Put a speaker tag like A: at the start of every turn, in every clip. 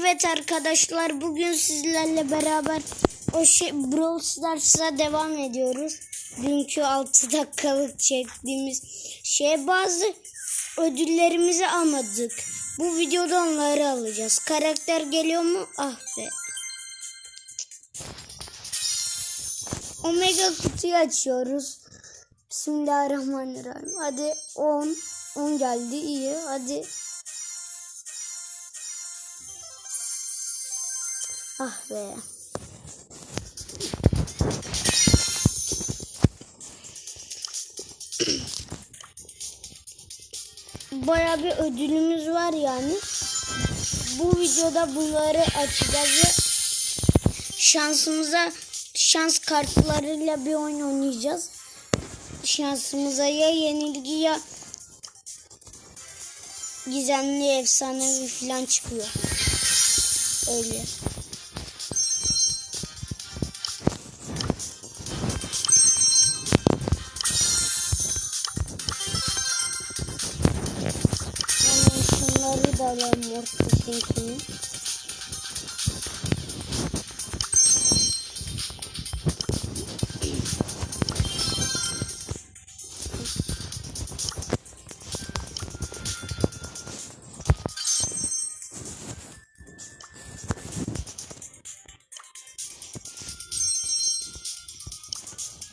A: Evet arkadaşlar bugün sizlerle beraber o şey Brawl Stars'a devam ediyoruz. Dünkü 6 dakikalık çektiğimiz şey bazı ödüllerimizi almadık. Bu videoda onları alacağız. Karakter geliyor mu? Ah be. Omega kutuyu açıyoruz. Bismillahirrahmanirrahim. Hadi 10. 10 geldi iyi. Hadi. Ah be. Baya bir ödülümüz var yani. Bu videoda bunları açacağız ve şansımıza şans kartlarıyla bir oyun oynayacağız. Şansımıza ya yenilgi ya gizemli efsanevi falan çıkıyor. Öyle. Mortis'inkini.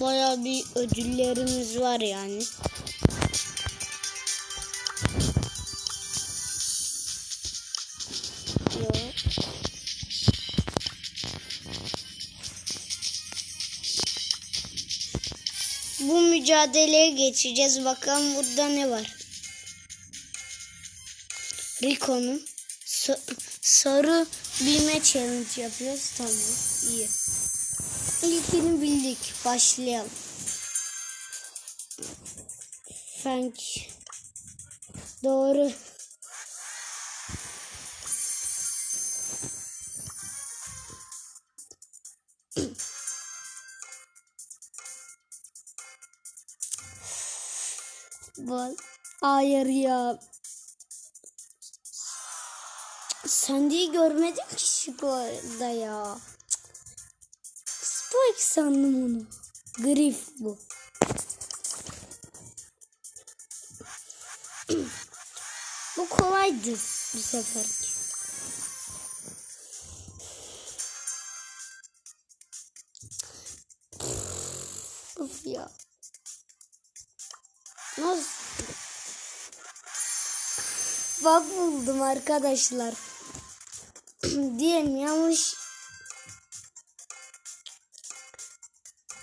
A: Baya bir ödüllerimiz var yani. Mücadeleye geçeceğiz. Bakalım burada ne var. Rico'nun sa- sarı bilme challenge yapıyoruz. Tamam. iyi. İlkini bildik. Başlayalım. Frank. Doğru. Bak. Hayır ya. Sandy'yi görmedim ki arada ya. Spike sandım onu. Grif bu. bu kolaydı bu sefer. Bak buldum arkadaşlar. Diyelim yanlış.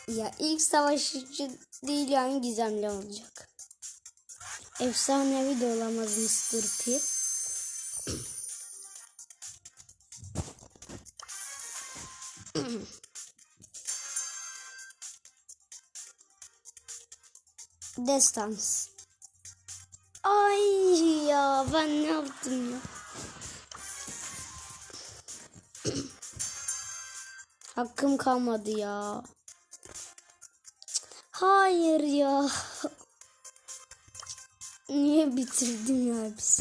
A: Ya ilk savaşçı değil yani gizemli olacak. Efsanevi de olamaz Mr. P. Destans. Ay ya ben ne yaptım ya? Hakkım kalmadı ya. Hayır ya. Niye bitirdim ya biz?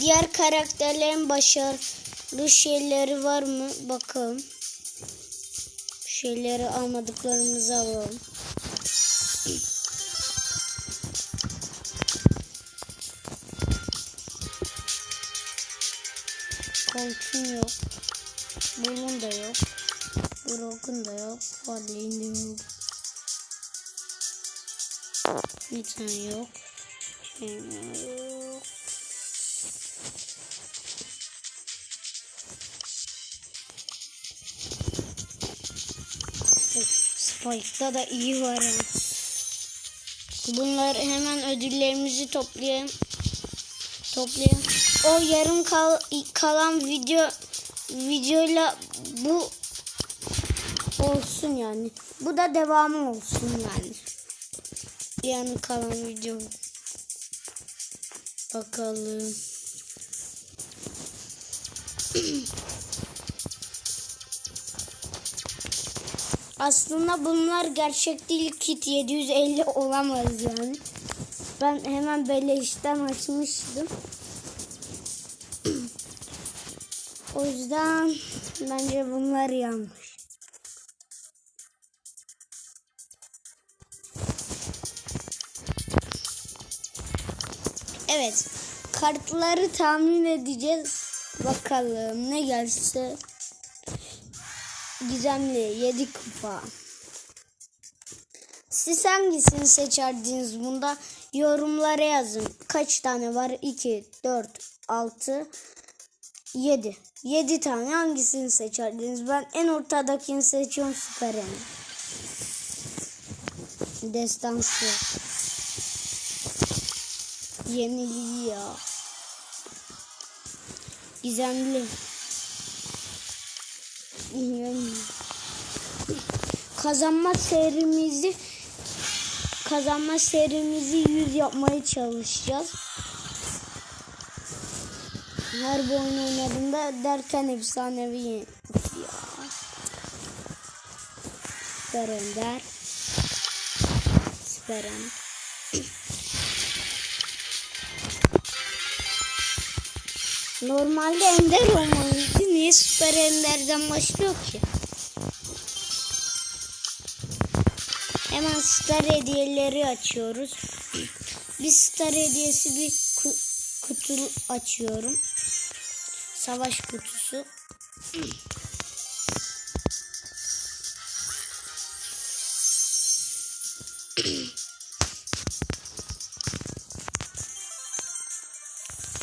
A: Diğer karakterlerin başarılı şeyleri var mı? Bakalım. Şeyleri almadıklarımızı alalım. Koltuğun yok. Bunun da yok. Broken da yok. Farley'in de yok. Bir tane yok. Yok. Spike'da da iyi var ha. Bunlar hemen ödüllerimizi toplayalım. Toplayalım. O yarım kal kalan video videoyla bu olsun yani. Bu da devamı olsun yani. Yani kalan video. Bakalım. Aslında bunlar gerçek değil kit 750 olamaz yani. Ben hemen beleşten açmıştım. O yüzden bence bunlar yanlış. Evet. Kartları tahmin edeceğiz. Bakalım ne gelse. Gizemli 7 kupa. Siz hangisini seçerdiniz bunda? Yorumlara yazın. Kaç tane var? 2, 4, 6, 7. 7 tane hangisini seçerdiniz? Ben en ortadakini seçiyorum Süper Ender. Destansı. Yeniliği ya. Gizemli. Yani kazanma serimizi kazanma serimizi 100 yapmaya çalışacağız. Her bir oyun oynadığımda derken efsanevi ya. Süper Ender. Süper. Normalde Ender olmalıydı. Niye Süper Ender'den başlıyor ki? Hemen star hediyeleri açıyoruz. Bir star hediyesi bir ku- kutu açıyorum. Savaş kutusu.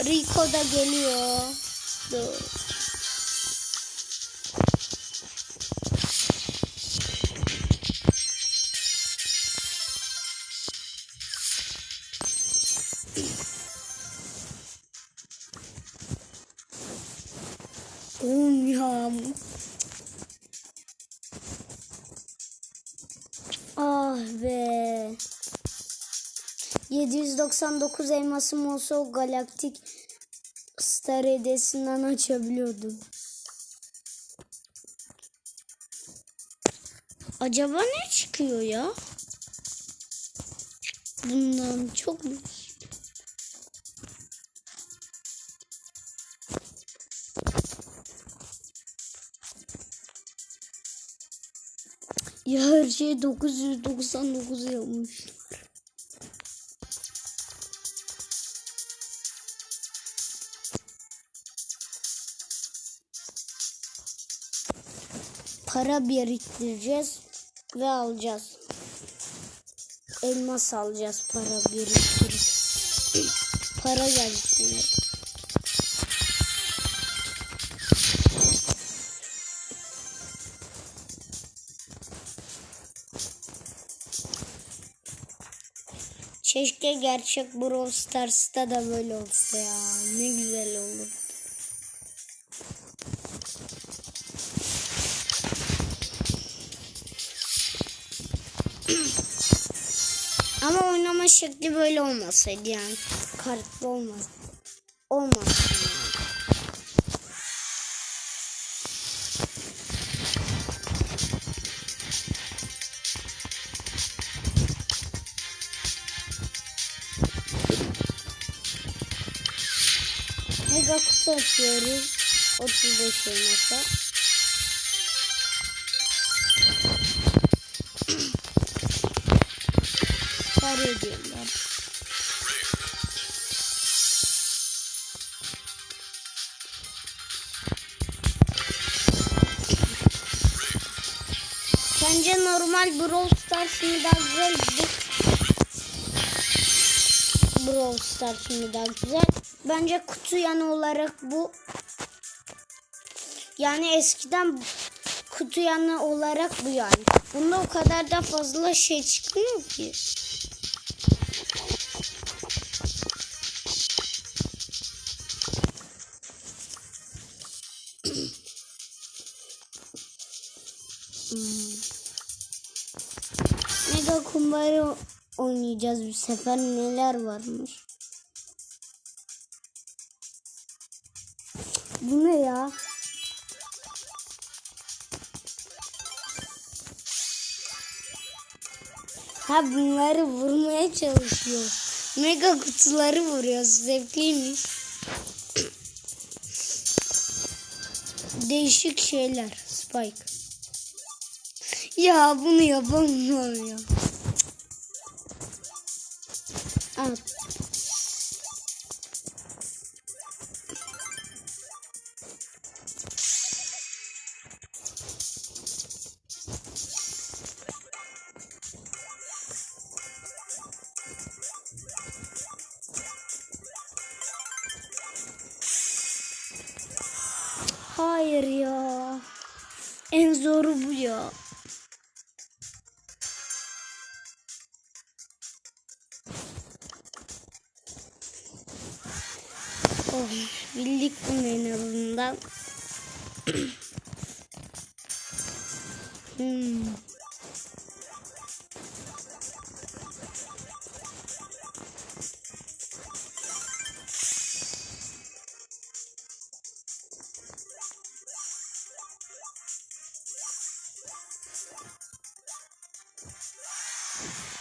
A: Rico da geliyor. Dur. 799 elmasım olsa o galaktik star hediyesinden açabiliyordum. Acaba ne çıkıyor ya? Bundan çok mu? Ya her şey 999 yapmışlar. Para biriktireceğiz ve alacağız. Elmas alacağız para biriktirip. para gelsin. Keşke gerçek Brawl Stars'ta da böyle olsa ya. Ne güzel olur. Oynama şekli böyle olmasaydı yani. Kartlı olmaz. Olmaz. Yani. Mega kutu açıyoruz. 35 elmasa. Kar ediyorlar. Sence normal Brawl Stars mı daha güzel? Brawl Stars mı daha güzel? Bence kutu yanı olarak bu. Yani eskiden kutu yanı olarak bu yani. Bunda o kadar da fazla şey çıkmıyor ki. Mega kumbara oynayacağız bir sefer neler varmış. Bu ne ya? Ha bunları vurmaya çalışıyor. Mega kutuları vuruyoruz. Zevkliymiş. Değişik şeyler. Spike. Ya bunu yapamam ya. At.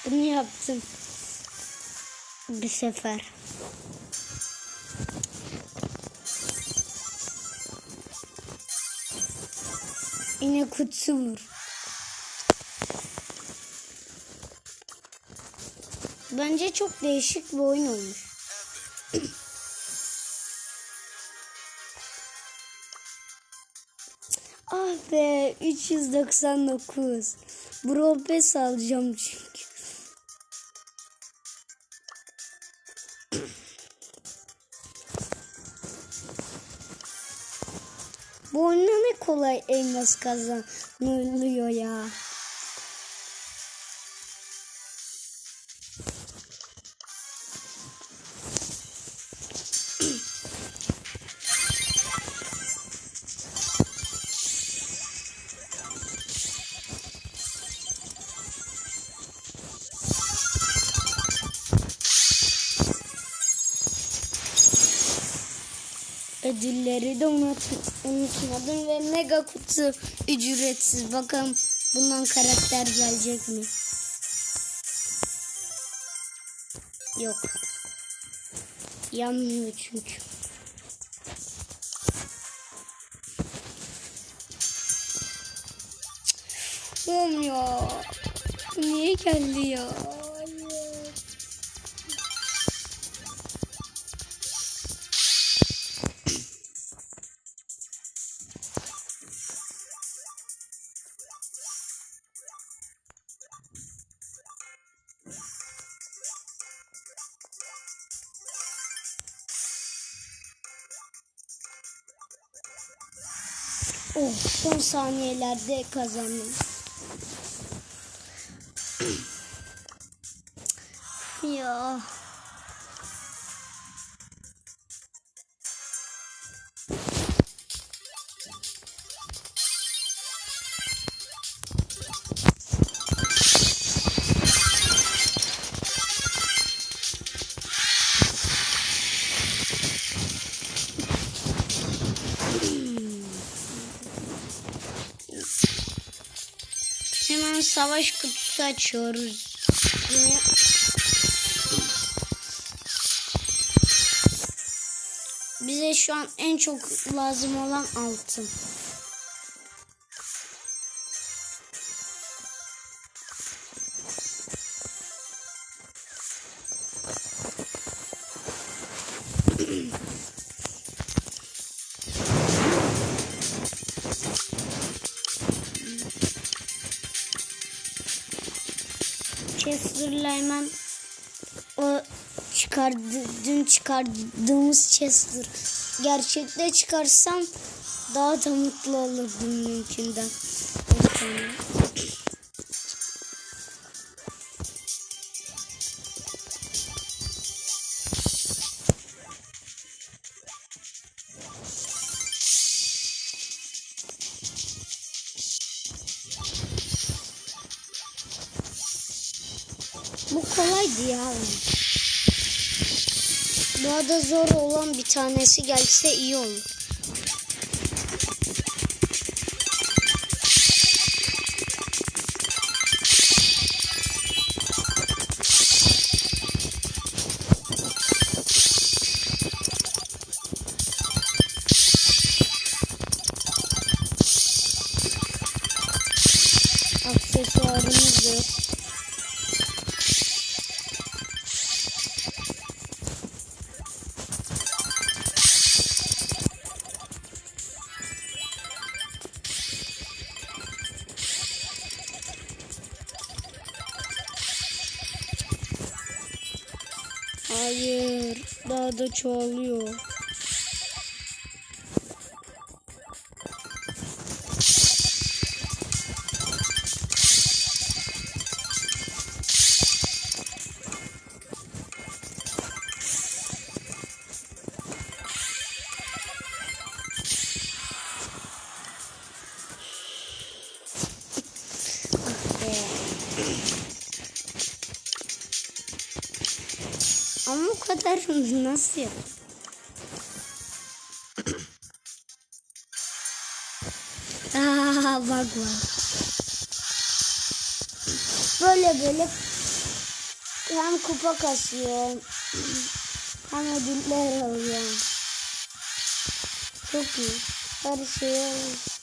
A: Bunu yaptım. Bir sefer. Yine kutusu vur. Bence çok değişik bir oyun olmuş. ah be 399. Brawl Pass alacağım çünkü. Kolay elmas kazanılıyor ya. Ödülleri de unut- unutmadım ve mega kutu ücretsiz. Bakalım bundan karakter gelecek mi? Yok. Yanmıyor çünkü. Bu Niye geldi ya? Oh son saniyelerde kazandım. ya. Hemen savaş kutusu açıyoruz. Yine bize şu an en çok lazım olan altın. Çıkardı, dün çıkardığımız Chester gerçekte çıkarsam daha da mutlu olurdum mümkünden. Daha da zor olan bir tanesi gelse iyi olur. Çoğalıyor. Kadar nasıl yap? Aa bak bak. Böyle böyle hem kupa kasıyor hem ödüller alıyor. Çok iyi. Her şey alıyor.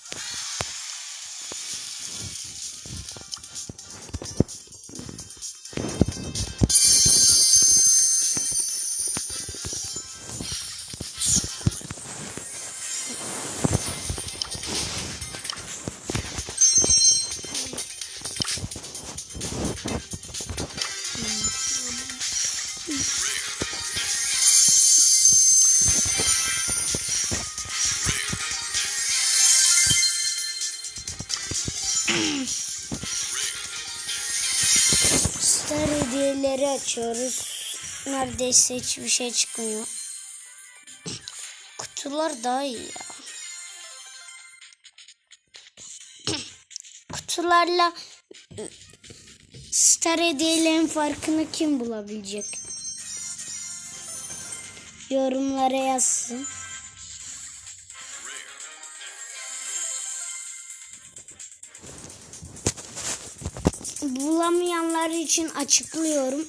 A: Açıyoruz. Neredeyse hiçbir şey çıkmıyor. Kutular daha iyi ya. Kutularla Star hediyelerin farkını kim bulabilecek? Yorumlara yazsın. Bulamayanlar için açıklıyorum.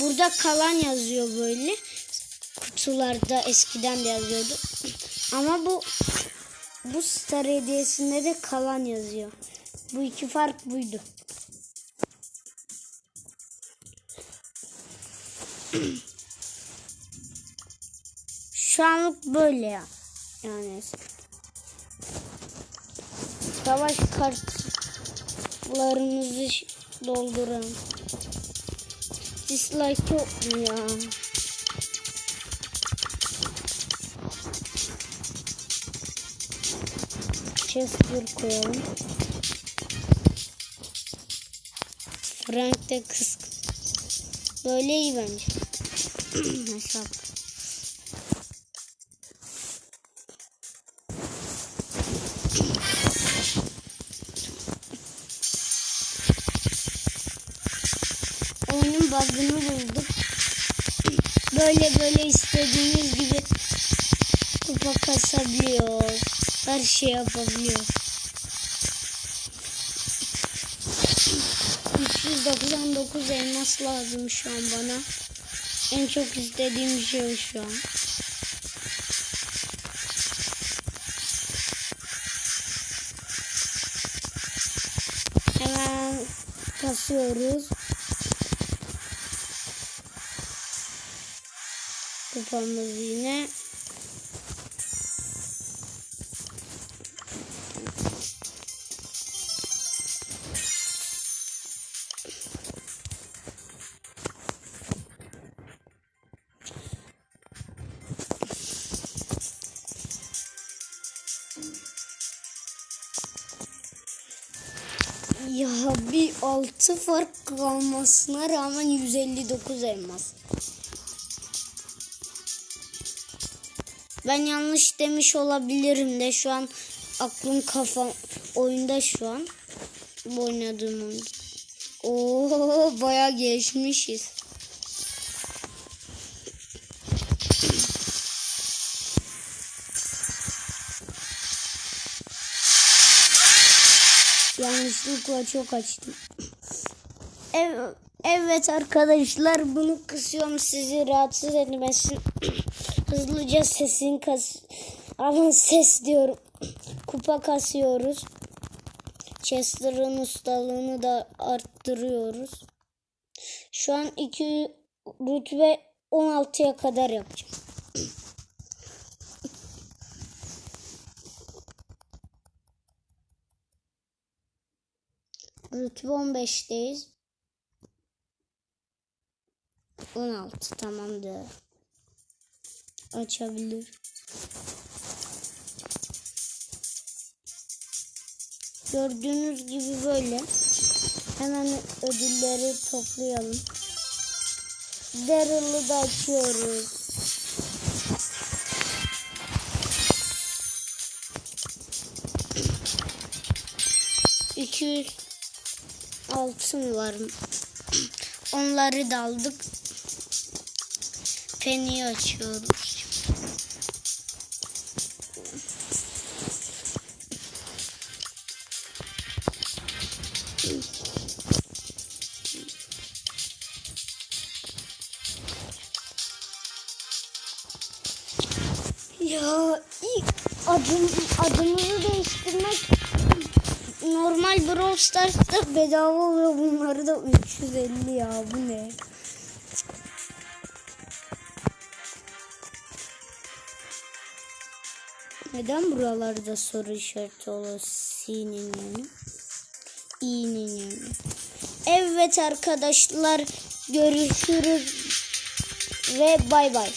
A: Burada kalan yazıyor böyle. Kutularda eskiden de yazıyordu. Ama bu bu star hediyesinde de kalan yazıyor. Bu iki fark buydu. Şu anlık böyle ya. Yani savaş kartlarımızı ş- dolduralım. Dislike yok mu ya? Chester koyalım. Frank de kız. Böyle iyi bence. Hesap. Oyunun bug'ını bulduk. Böyle böyle istediğimiz gibi kupa kasabiliyoruz. Her şey yapabiliyoruz. 399 elmas lazım şu an bana. En çok istediğim şey şu an. Hemen kasıyoruz. Kupamız yine. Ya bir altı fark kalmasına rağmen 159 elmas. Ben yanlış demiş olabilirim de şu an aklım kafam oyunda şu an. Bu oynadığım oyunda. Oo bayağı geçmişiz. Yanlışlıkla çok açtım. Evet, evet arkadaşlar bunu kısıyorum sizi rahatsız etmesin. Hızlıca sesin kas ama ses diyorum. Kupa kasıyoruz. Chester'ın ustalığını da arttırıyoruz. Şu an 2 rütbe 16'ya kadar yapacağım. Rütbe 15'teyiz. 16 tamamdır. Açabilir. Gördüğünüz gibi böyle. Hemen ödülleri toplayalım. Daryl'ı da açıyoruz. İki altın var. Onları da aldık. Penny'i açıyoruz. Ya ilk adım adımızı değiştirmek normal Brawl Stars'ta bedava oluyor bunları da 350 ya bu ne? Neden buralarda soru işareti olur yani? Yani. Evet arkadaşlar görüşürüz ve bay bay.